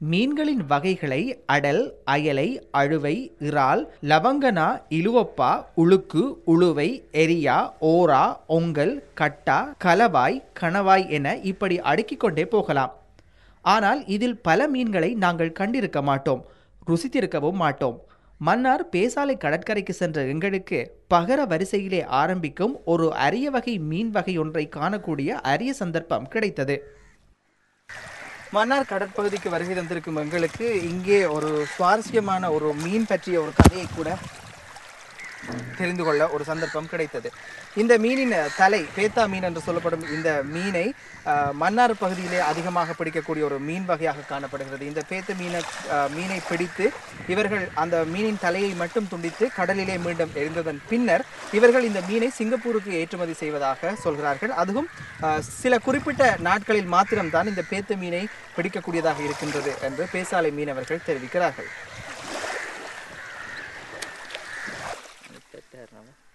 மீன்களின் வகைகளை அடல் அயலை அழுவை இறால் லவங்கனா இலுவப்பா உளுக்கு உளுவை எரியா ஓரா ஒங்கல் கட்டா கலவாய் கணவாய் என இப்படி அடுக்கிக் கொண்டே போகலாம். ஆனால் இதில் பல மீன்களை நாங்கள் கண்டிருக்க மாட்டோம் ருசித்திருக்கவும் மாட்டோம். மன்னார் பேசாலை கடற்கரைக்கு சென்ற எங்களுக்கு பகர வரிசையிலே ஆரம்பிக்கும் ஒரு அரிய வகை மீன் வகை ஒன்றை காணக்கூடிய அரிய சந்தர்ப்பம் கிடைத்தது. மன்னார் கடற்பகுதிக்கு வருகை தந்திருக்கும் எங்களுக்கு இங்கே ஒரு சுவாரஸ்யமான ஒரு மீன் பற்றிய ஒரு கதையை கூட தெரிந்து கொள்ள ஒரு சந்தர்ப்பம் கிடைத்தது. இந்த மீனின் தலை பேத்தா மீன் என்று சொல்லப்படும் இந்த மீனை மன்னார் பகுதியிலே அதிகமாக பிடிக்கக்கூடிய ஒரு மீன் வகையாக காணப்படுகிறது. இந்த பேத்த மீனை மீனை பிடித்து இவர்கள் அந்த மீனின் தலையை மட்டும் துண்டித்து கடலிலே மீண்டும் எரிந்ததன் பின்னர் இவர்கள் இந்த மீனை சிங்கப்பூருக்கு ஏற்றுமதி செய்வதாக சொல்கிறார்கள். அதுவும் சில குறிப்பிட்ட நாட்களில் மாத்திரம்தான் இந்த பேத்த மீனை பிடிக்கக்கூடியதாக இருக்கின்றது என்று பேசாலை மீனவர்கள் தெரிவிக்கிறார்கள். Ver ama.